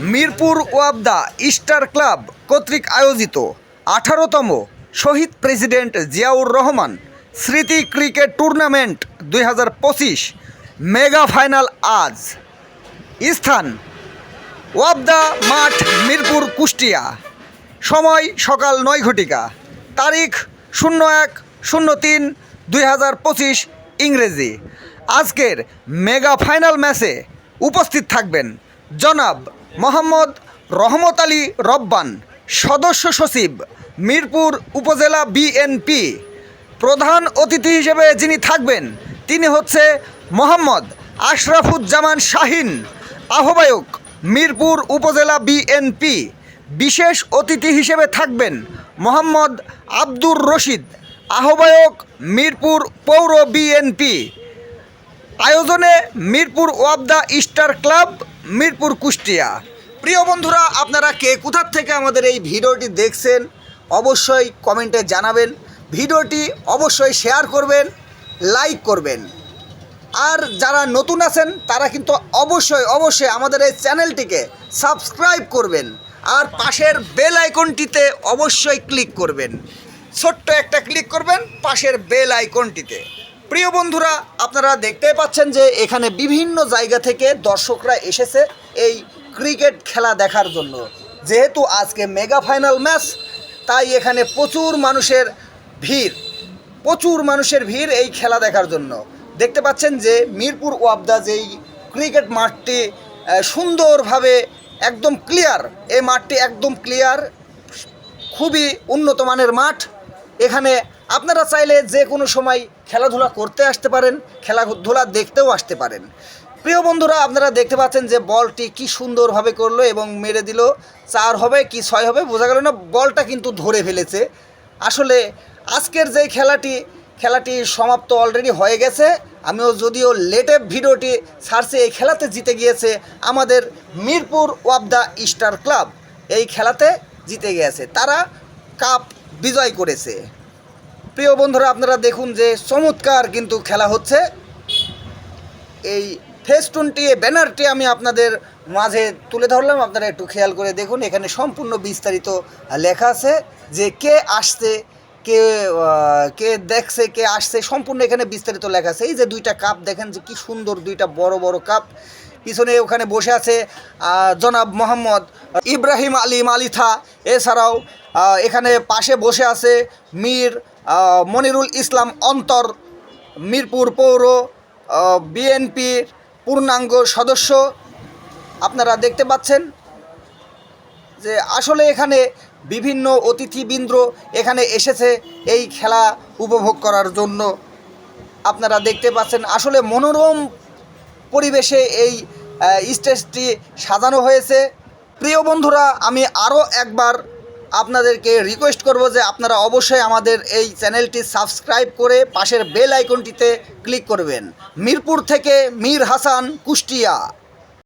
Mirpur Wabda star club কর্তৃক আয়োজিত আঠারোতম শহীদ প্রেসিডেন্ট জিয়াউর রহমান স্মৃতি ক্রিকেট টুর্নামেন্ট দুই হাজার পঁচিশ মেগা ফাইনাল আজ। স্থান, ওয়াবদা মাঠ, মিরপুর, কুষ্টিয়া। সময় সকাল নয় ঘটিকা। তারিখ শূন্য এক শূন্য তিন দুই ইংরেজি। আজকের মেগা ফাইনাল ম্যাচে উপস্থিত থাকবেন জনাব মোহাম্মদ রহমত আলী রব্বান, সদস্য সচিব, মিরপুর উপজেলা বিএনপি প্রধান অতিথি হিসেবে যিনি থাকবেন, তিনি হচ্ছে মোহাম্মদ আশরাফুজ্জামান শাহিন, আহ্বায়ক মিরপুর উপজেলা বিএনপি বিশেষ অতিথি হিসেবে থাকবেন মোহাম্মদ আব্দুর রশিদ, আহ্বায়ক মিরপুর পৌর বিএনপি আয়োজনে মিরপুর ওয়াবদা স্টার ক্লাব, মিরপুর কুষ্টিয়া। প্রিয় বন্ধুরা, আপনারা কে কোথার থেকে আমাদের এই ভিডিওটি দেখছেন, অবশ্যই কমেন্টে জানাবেন। ভিডিওটি অবশ্যই শেয়ার করবেন, লাইক করবেন। আর যারা নতুন আছেন, তারা কিন্তু অবশ্যই অবশ্যই আমাদের এই চ্যানেলটিকে সাবস্ক্রাইব করবেন আর পাশের বেল আইকনটিতে অবশ্যই ক্লিক করবেন। ছোট্ট একটা ক্লিক করবেন পাশের বেল আইকনটিতে। প্রিয় বন্ধুরা, আপনারা দেখতে পাচ্ছেন যে এখানে বিভিন্ন জায়গা থেকে দর্শকরা এসেছে এই ক্রিকেট খেলা দেখার জন্য। যেহেতু আজকে মেগা ফাইনাল ম্যাচ তাই এখানে প্রচুর মানুষের ভিড়। প্রচুর মানুষের ভিড় এই খেলা দেখার জন্য। দেখতে পাচ্ছেন যে মিরপুর ওয়াবদা যেই ক্রিকেট মাঠটি সুন্দরভাবে একদম ক্লিয়ার এই মাঠটি একদম ক্লিয়ার খুবই উন্নত মানের মাঠ। এখানে আপনারা চাইলে যে কোনো সময় খেলাধুলা করতে আসতে পারেন, খেলাধুলা দেখতেও আসতে পারেন। প্রিয় বন্ধুরা, আপনারা দেখতে পাচ্ছেন যে বলটি কি সুন্দরভাবে করল এবং মেরে দিল। চার হবে কি ছয় হবে, বোঝা গেল না, বলটা কিন্তু ধরে ফেলেছে। আসলে আজকের যে খেলাটি খেলাটি সমাপ্ত অলরেডি হয়ে গেছে। আমিও যদিও লেটে ভিডিওটি ছাড়ছি, এই খেলাতে জিতে গিয়েছে আমাদের মিরপুর ওয়াবদা স্টার ক্লাব। এই খেলাতে জিতে গিয়েছে তারা কাপ বিজয় করেছে। প্রিয় বন্ধুরা, আপনারা দেখুন যে চমৎকার কিন্তু খেলা হচ্ছে। এই ফেস্টুনটি ব্যানারটি আমি আপনাদের মাঝে তুলে ধরলাম। আপনারা একটু খেয়াল করে দেখুন, এখানে সম্পূর্ণ বিস্তারিত লেখা আছে যে কে আসছে, কে কে দেখছে, কে আসছে, সম্পূর্ণ এখানে বিস্তারিত লেখা আছে। এই যে দুইটা কাপ, দেখেন যে কি সুন্দর দুইটা বড় বড় কাপ। পিছনে ওখানে বসে আছে জনাব মোহাম্মদ ইব্রাহিম আলী মালিথা। এছাড়াও এখানে পাশে বসে আছে মীর মনিরুল ইসলাম অন্তর, মিরপুর পৌর বিএনপির পূর্ণাঙ্গ সদস্য আপনারা দেখতে পাচ্ছেন যে আসলে এখানে বিভিন্ন অতিথিবৃন্দ এখানে এসেছে এই খেলা উপভোগ করার জন্য। আপনারা দেখতে পাচ্ছেন আসলে মনোরম পরিবেশে এই স্টেজটি সাজানো হয়েছে। প্রিয় বন্ধুরা, আমি আরও একবার আপনাদেরকে রিকোয়েস্ট করব যে আপনারা অবশ্যই আমাদের এই চ্যানেলটি সাবস্ক্রাইব করে পাশের বেল আইকনটিতে ক্লিক করবেন। মিরপুর থেকে মীর হাসান, কুষ্টিয়া।